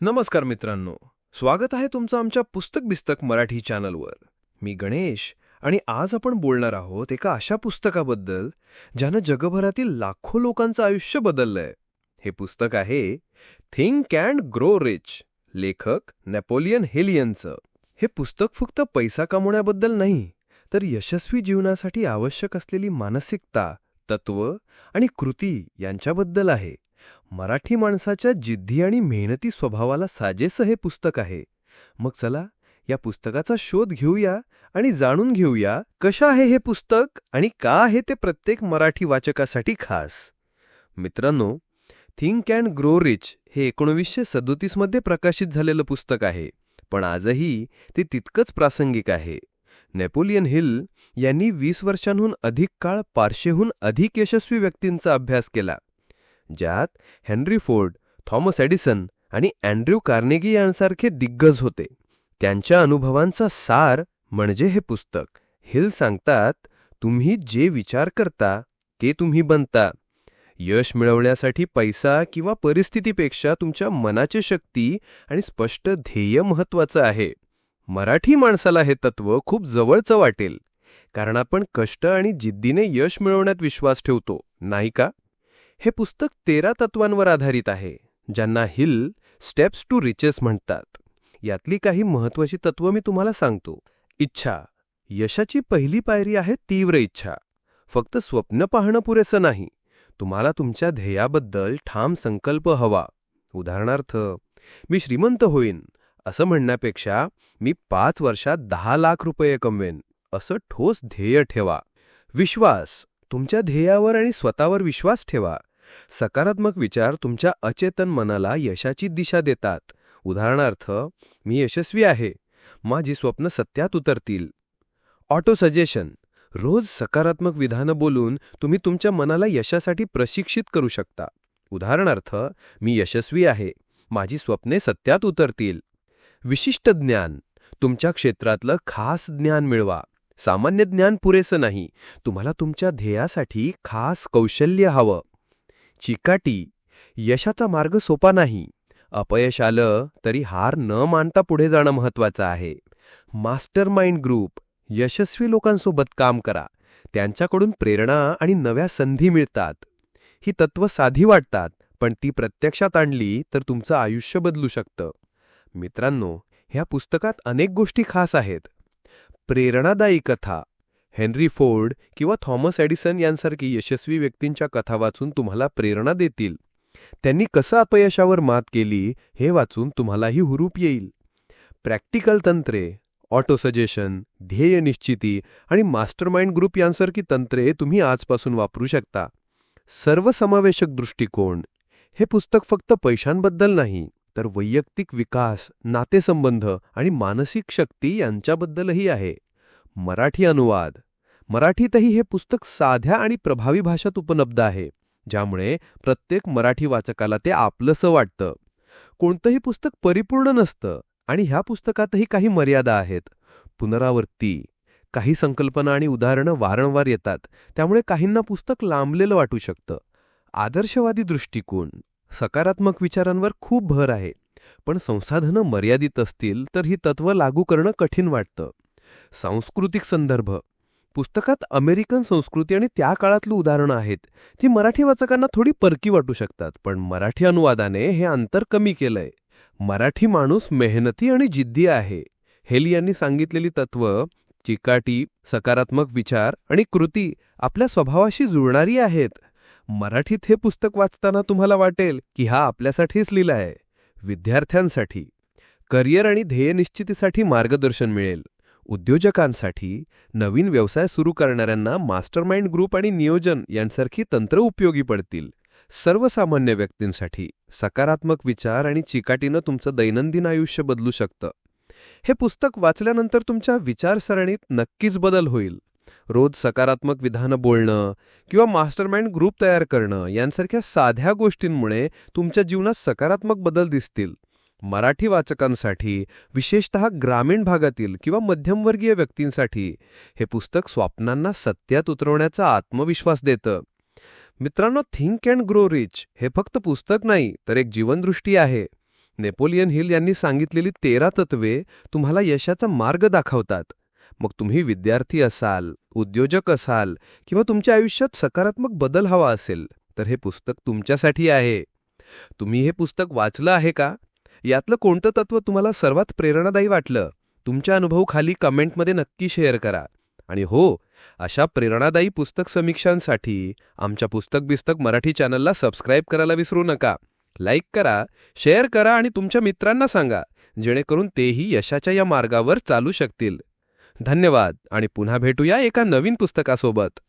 नमस्कार मित्रांनो. स्वागत आहे तुमचं आमच्या पुस्तक बिस्तक मराठी चॅनलवर. मी गणेश आणि आज आपण बोलणार आहोत एका अशा पुस्तकाबद्दल ज्यानं जगभरातील लाखो लोकांचं आयुष्य बदललंय. हे पुस्तक आहे थिंक अँड ग्रो रिच लेखक नेपोलियन हेलियनचं. हे पुस्तक फक्त पैसा कमवण्याबद्दल नाही तर यशस्वी जीवनासाठी आवश्यक असलेली मानसिकता तत्व आणि कृती यांच्याबद्दल आहे. मराठी माणसाच्या जिद्दी आणि मेहनती स्वभावाला साजेसं हे पुस्तक आहे. मग चला या पुस्तकाचा शोध घेऊया आणि जाणून घेऊया कशा आहे हे पुस्तक आणि का आहे ते प्रत्येक मराठी वाचकासाठी खास. मित्रांनो थिंक अँड ग्रो रिच हे एकोणवीसशे सदोतीसमध्ये प्रकाशित झालेलं पुस्तक आहे पण आजही ते तितकंच प्रासंगिक आहे. नेपोलियन हिल यांनी वीस वर्षांहून अधिक काळ पाचशेहून अधिक यशस्वी व्यक्तींचा अभ्यास केला. ज्यात हेनरी फोर्ड थॉमस एडिसन आणि अँड्र्यू कार्नेगी यांसारखे दिग्गज होते. त्यांच्या अनुभवांचा सार म्हणजे हे पुस्तक. हिल सांगतात तुम्ही जे विचार करता ते तुम्ही बनता. यश मिळवण्यासाठी पैसा किंवा परिस्थितीपेक्षा तुमच्या मनाची शक्ती आणि स्पष्ट ध्येय महत्वाचं आहे. मराठी माणसाला हे तत्व खूप जवळचं वाटेल. कारण आपण कष्ट आणि जिद्दीने यश मिळवण्यात विश्वास ठेवतो नाही का? हे पुस्तक तेरा तत्वांवर आधारित आहे ज्यांना हिल स्टेप्स टू रिचेस म्हणतात. यातली काही महत्वाची तत्व मी तुम्हाला सांगतो. इच्छा. यशाची पहिली पायरी आहे तीव्र इच्छा. फक्त स्वप्न पाहणं पुरेसं नाही. तुम्हाला तुमच्या ध्येयाबद्दल ठाम संकल्प हवा. उदाहरणार्थ मी श्रीमंत होईन. असं म्हणण्यापेक्षा मी पाच वर्षात दहा लाख रुपये कमवेन. असं ठोस ध्येय ठेवा. विश्वास. तुमच्या ध्येयावर आणि स्वतःवर विश्वास ठेवा. सकारात्मक विचार तुमच्या अचेतन मनाला यशाची दिशा देतात. उदाहरणार्थ मी यशस्वी आहे. माझी स्वप्न सत्यात उतरतील. Auto suggestion. रोज सकारात्मक विधानं बोलून तुम्ही तुमच्या मनाला यशासाठी प्रशिक्षित करू शकता. उदाहरणार्थ मी यशस्वी आहे. माझी स्वप्ने सत्यात उतरतील. विशिष्ट ज्ञान. तुमच्या क्षेत्रातलं खास ज्ञान मिळवा. सामान्य ज्ञान पुरेसं नाही. तुम्हाला तुमच्या ध्येयासाठी खास कौशल्य हवं. चिकाटी यशाचा मार्ग सोपा नाही. अपयश आलं तरी हार न मानता पुढे जाणं महत्वाचं आहे. मास्टर माइंड ग्रुप यशस्वी लोकांसोबत काम करा. त्यांच्याकडून प्रेरणा आणि नव्या संधी मिळतात. ही तत्व साधी वाटतात पण ती प्रत्यक्षात आणली तर तुमचं आयुष्य बदलू शकतं. मित्रांनो ह्या पुस्तकात अनेक गोष्टी खास आहेत. प्रेरणादायी कथा. हेनरी फोर्ड किंवा थॉमस एडिसन यांसारखी यशस्वी व्यक्तींच्या कथा वाचून तुम्हाला प्रेरणा देतील. त्यांनी कसं अपयशावर मात केली हे वाचून तुम्हालाही हुरूप येईल. प्रॅक्टिकल तंत्रे ऑटो सजेशन ध्येय निश्चिती आणि मास्टरमाइंड ग्रुप यांसारखी तंत्रे तुम्ही आजपासून वापरू शकता. सर्वसमावेशक दृष्टिकोन. हे पुस्तक फक्त पैशांबद्दल नाही. तर वैयक्तिक विकास नातेसंबंध आणि मानसिक शक्ती यांच्याबद्दलही आहे. मराठी अनुवाद. मराठीतही हे पुस्तक साध्या आणि प्रभावी भाषेत उपलब्ध आहे ज्यामुळे प्रत्येक मराठी वाचकाला ते आपलंसं वाटतं. कोणतंही पुस्तक परिपूर्ण नसतं आणि ह्या पुस्तकातही काही मर्यादा आहेत. पुनरावृत्ती. काही संकल्पना आणि उदाहरणं वारंवार येतात त्यामुळे काहींना पुस्तक लांबलेलं वाटू शकतं. आदर्शवादी दृष्टिकोन. सकारात्मक विचारांवर खूप भर आहे. पण संसाधनं मर्यादित असतील तर ही तत्व लागू करणं कठीण वाटतं. सांस्कृतिक संदर्भ. पुस्तकात अमेरिकन संस्कृती आणि त्या काळातली उदाहरणं आहेत. ती मराठी वाचकांना थोडी परकी वाटू शकतात पण मराठी अनुवादाने हे अंतर कमी केलंय. मराठी माणूस मेहनती आणि जिद्दी आहे. हेली यांनी सांगितलेली तत्व चिकाटी सकारात्मक विचार आणि कृती आपल्या स्वभावाशी जुळणारी आहेत. मराठीत हे पुस्तक वाचताना तुम्हाला वाटेल की हा आपल्यासाठीच लिहिला आहे. विद्यार्थ्यांसाठी. करिअर आणि ध्येयनिश्चितीसाठी मार्गदर्शन मिळेल. उद्योजकांसाठी. नवीन व्यवसाय सुरू करणाऱ्यांना मास्टरमाइंड ग्रुप आणि नियोजन यांसारखी तंत्र उपयोगी पडतील. सर्वसामान्य व्यक्तींसाठी. सकारात्मक विचार आणि चिकाटीनं तुमचं दैनंदिन आयुष्य बदलू शकतं. हे पुस्तक वाचल्यानंतर तुमच्या विचारसरणीत नक्कीच बदल होईल. रोज सकारात्मक विधानं बोलणं किंवा मास्टरमाइंड ग्रुप तयार करणं यांसारख्या साध्या गोष्टींमुळे तुमच्या जीवनात सकारात्मक बदल दिसतील. मराठी वाचकांसाठी विशेषत ग्रामीण भागातील किंवा मध्यमवर्गीय व्यक्तींसाठी हे पुस्तक स्वप्नांना सत्यात उतरवण्याचा आत्मविश्वास देतं. मित्रांनो थिंक अँड ग्रो रिच हे फक्त पुस्तक नाही तर एक जीवनदृष्टी आहे. नेपोलियन हिल यांनी सांगितलेली तेरा तत्वे तुम्हाला यशाचा मार्ग दाखवतात. मग तुम्ही विद्यार्थी असाल उद्योजक असाल किंवा तुमच्या आयुष्यात सकारात्मक बदल हवा असेल तर हे पुस्तक तुमच्यासाठी आहे. तुम्ही हे पुस्तक वाचलं आहे का? यातलं कोणतं तत्व तुम्हाला सर्वात प्रेरणादायी वाटलं? तुमच्या अनुभव खाली कमेंटमध्ये नक्की शेअर करा. आणि हो अशा प्रेरणादायी पुस्तक समीक्षांसाठी आमच्या पुस्तक बिस्तक मराठी चॅनलला सबस्क्राईब करायला विसरू नका. लाईक करा शेअर करा आणि तुमच्या मित्रांना सांगा जेणेकरून तेही यशाच्या या मार्गावर चालू शकतील. धन्यवाद आणि पुन्हा भेटूया एका नवीन पुस्तकासोबत.